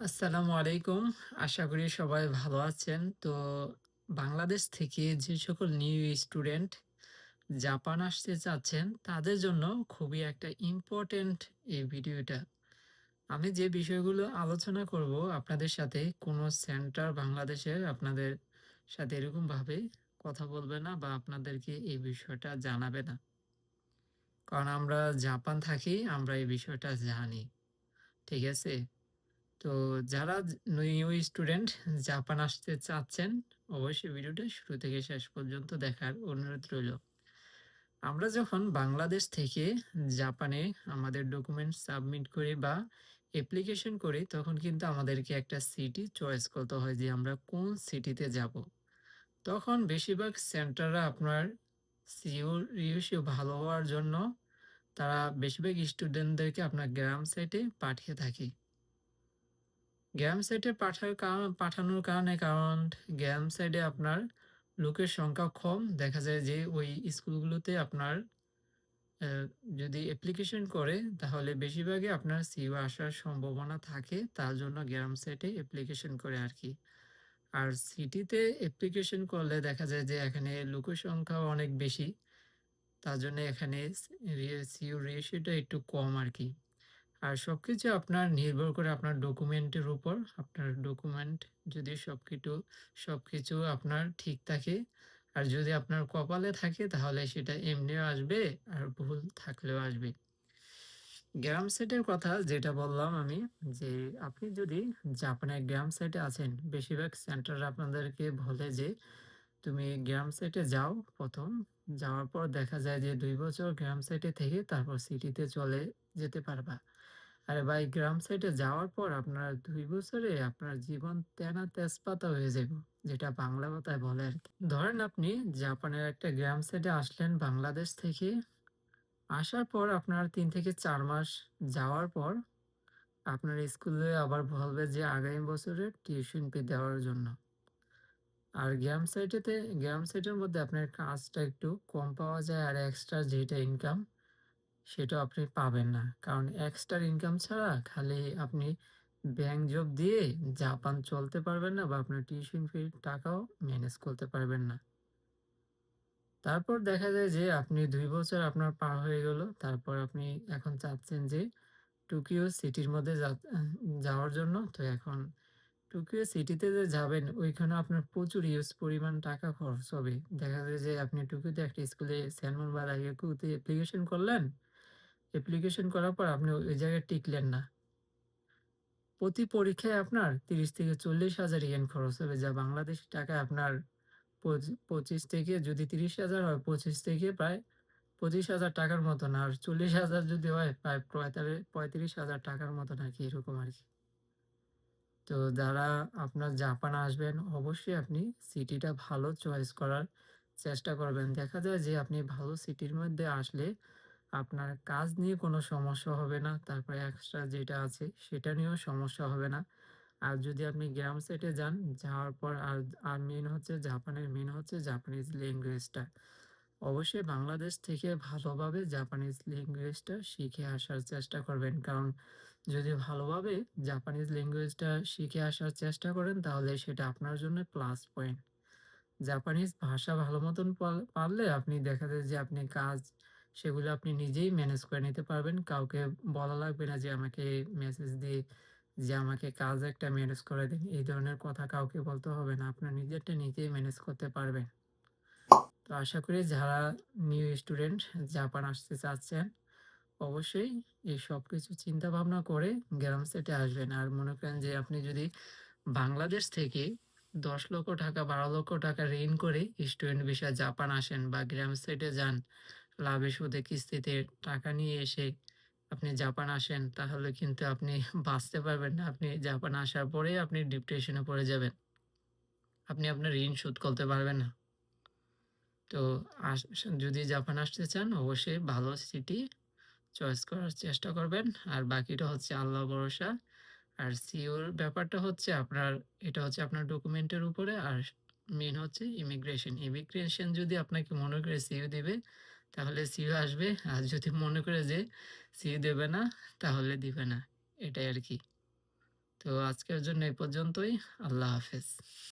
আসসালামু আলাইকুম। আশা করি সবাই ভালো আছেন। তো বাংলাদেশ থেকে যে সকল নিউ স্টুডেন্ট জাপান আসতে চাচ্ছেন, তাদের জন্য খুবই একটা ইম্পোর্টেন্ট এই ভিডিওটা। আমি যে বিষয়গুলো আলোচনা করব আপনাদের সাথে, কোনো সেন্টার বাংলাদেশের আপনাদের সাথে এরকমভাবে কথা বলবে না বা আপনাদেরকে এই বিষয়টা জানাবে না। কারণ আমরা জাপান থাকি, আমরা এই বিষয়টা জানি। ঠিক আছে? তো যারা নিউ স্টুডেন্ট জাপান আসতে চাচ্ছেন, অবশ্যই ভিডিওটা শুরু থেকে শেষ পর্যন্ত দেখার অনুরোধ রইল। আমরা যখন বাংলাদেশ থেকে জাপানে আমাদের ডকুমেন্ট সাবমিট করি বা অ্যাপ্লিকেশন করি, তখন কিন্তু আমাদেরকে একটা সিটি চয়েস করতে হয় যে আমরা কোন সিটিতে যাব। তখন বেশিরভাগ সেন্টাররা আপনার সিইউর রেশিও ভালো হওয়ার জন্য তারা বেশিরভাগ স্টুডেন্টদেরকে আপনার গ্রাম সাইটে পাঠিয়ে থাকে। গ্রাম সাইটে পাঠার কারণ, পাঠানোর কারণে, কারণ গ্রাম সাইডে আপনার লোকের সংখ্যা কম। দেখা যায় যে ওই স্কুলগুলোতে আপনার যদি অ্যাপ্লিকেশন করে, তাহলে বেশিরভাগই আপনার সিও আসার সম্ভাবনা থাকে। তার জন্য গ্রাম সাইটে অ্যাপ্লিকেশন করে আর কি আর সিটিতে অ্যাপ্লিকেশন করলে দেখা যায় যে এখানে লোকের সংখ্যাও অনেক বেশি। তার জন্য এখানে সি রে সিইউ রেশিওটা একটু কম আরকি। আর সবকিছু আপনার নির্ভর করে আপনার ডকুমেন্টের উপর। আপনার ডকুমেন্ট যদি সবকিটু সবকিছু আপনার ঠিক থাকে, আর যদি আপনার কপালে থাকে তাহলে সেটা এমনিও আসবে আর ভুল থাকলেও আসবে। গ্রাম সাইটের কথা যেটা বললাম আমি যে আপনি যদি জাপানের গ্রাম সাইটে আছেন, বেশিরভাগ সেন্টার আপনাদেরকে বলে যে তুমি গ্রাম সাইটে যাও প্রথম যাওয়ার পর দেখা যায় যে দুই বছর গ্রাম সাইটে থেকে তারপর সিটিতে চলে যেতে পারবা। আরে ভাই, গ্রাম সাইটে যাওয়ার পর আপনার দুই বছরে আপনার জীবন তেনা তেজপাতা হয়ে যাইব। যেটা বাংলা কথায় বলে আর কি ধরেন আপনি জাপানের একটা গ্রাম সাইটে আসলেন বাংলাদেশ থেকে। আসার পর আপনার তিন থেকে চার মাস যাওয়ার পর আপনার স্কুলে আবার বলবে যে আগামী বছরের টিউশন ফি দেওয়ার জন্য। আর গ্রাম সাইটেতে গ্রাম সাইটের মধ্যে আপনার কাজটা একটু কম পাওয়া যায় আর এক্সট্রা যেটা ইনকাম সেটাও আপনি পাবেন না। কারণ এক্সট্রা ইনকাম ছাড়া খালি আপনি ব্যাংক জব দিয়ে জাপান চলতে পারবেন না বা আপনার টিউশন ফির টাকাও ম্যানেজ করতে পারবেন না। তারপর দেখা যায় যে আপনি দুই বছর আপনার পার হয়ে গেল। তারপর আপনি এখন চাচ্ছেন যে টোকিও সিটির মধ্যে যাওয়ার জন্য। তো এখন টোকিও সিটিতে যে যাবেন, ওইখানে আপনার প্রচুর ইউজ পরিমাণ টাকা খরচ হবে। দেখা যায় যে আপনি টোকিওতে একটা স্কুলে সেনমন বা রাইগাকুতে অ্যাপ্লিকেশন করলেন। অ্যাপ্লিকেশন করার পর আপনি ওই জায়গায় টিকলেন না। প্রতি পরীক্ষায় আপনার ৩০ থেকে ৪০,০০০ ইয়েন খরচ হবে যা বাংলাদেশী টাকায় আপনার পঁচি ২৫ থেকে যদি ৩০,০০০ হয় ২৫ থেকে প্রায় ২৫,০০০ টাকার মতন আর ৪০,০০০ যদি হয় প্রায় পঁয়তাল্লি ৩৫,০০০ টাকার মতন আরকি এরকম আরকি। তো যারা আপনার জাপান আসবেন অবশ্যই আপনি সিটিটা ভালো চয়েস করার চেষ্টা করবেন। দেখা যায় যে আপনি ভালো সিটির মধ্যে আসলে আপনার কাজ নিয়ে কোনো সমস্যা হবে না। তারপরে এক্সট্রা যেটা আছে সেটা নিয়েও সমস্যা হবে না। আর যদি আপনি গ্রাম সেটে যান, যাওয়ার পর আর আর মেইন হচ্ছে জাপানের মেন হচ্ছে জাপানিজ ল্যাঙ্গুয়েজটা। অবশ্যই বাংলাদেশ থেকে ভালোভাবে জাপানিজ ল্যাঙ্গুয়েজটা শিখে আসার চেষ্টা করবেন। কারণ যদি ভালোভাবে জাপানিজ ল্যাঙ্গুয়েজটা শিখে আসার চেষ্টা করেন তাহলে সেটা আপনার জন্য প্লাস পয়েন্ট। জাপানিজ ভাষা ভালো মতন পারলে আপনি দেখা যায় যে আপনি কাজ সেগুলো আপনি নিজেই ম্যানেজ করে নিতে পারবেন। কাউকে বলা লাগবে না যে আমাকে মেসেজ দিয়ে যে আমাকে কাজ একটা ম্যানেজ করে দিন। এই ধরনের কথা কাউকে বলতে হবে না। আপনার নিজেরটা নিজেই ম্যানেজ করতে পারবেন। তো আশা করি যারা নিউ স্টুডেন্ট জাপান আসতে চাচ্ছেন, অবশ্যই এই সব কিছু চিন্তা ভাবনা করে গ্রাম সাইটে আসবেন। আর মনে করেন যে আপনি যদি বাংলাদেশ থেকে দশ লক্ষ টাকা বারো লক্ষ টাকা ঋণ করে স্টুডেন্ট ভিসায় জাপান আসেন বা গ্রাম সাইটে যান, লাভে সুদে কিস্তিতে টাকা নিয়ে এসে আপনি জাপান আসেন, তাহলে কিন্তু আপনি বাঁচতে পারবেন না। আপনি জাপান আসার পরেই আপনি ডিপ্রেশনে পড়ে যাবেন। আপনি আপনার ঋণ শোধ করতে পারবেন না। তো যদি জাপান আসতে চান, অবশ্যই ভালো সিটি চয়েস করার চেষ্টা করবেন। আর বাকিটা হচ্ছে আল্লাহ ভরসা। আর সিইউর ব্যাপারটা হচ্ছে আপনার, এটা হচ্ছে আপনার ডকুমেন্টের উপরে আর মেন হচ্ছে ইমিগ্রেশন। ইমিগ্রেশন যদি আপনাকে মনে করে সিইউ দিবে তাহলে সিও আসবে। আর যদি মনে করে যে সিও দেবে না, তাহলে দিবে না। এটাই আর কি তো আজকের জন্য এই পর্যন্তই। আল্লাহ হাফেজ।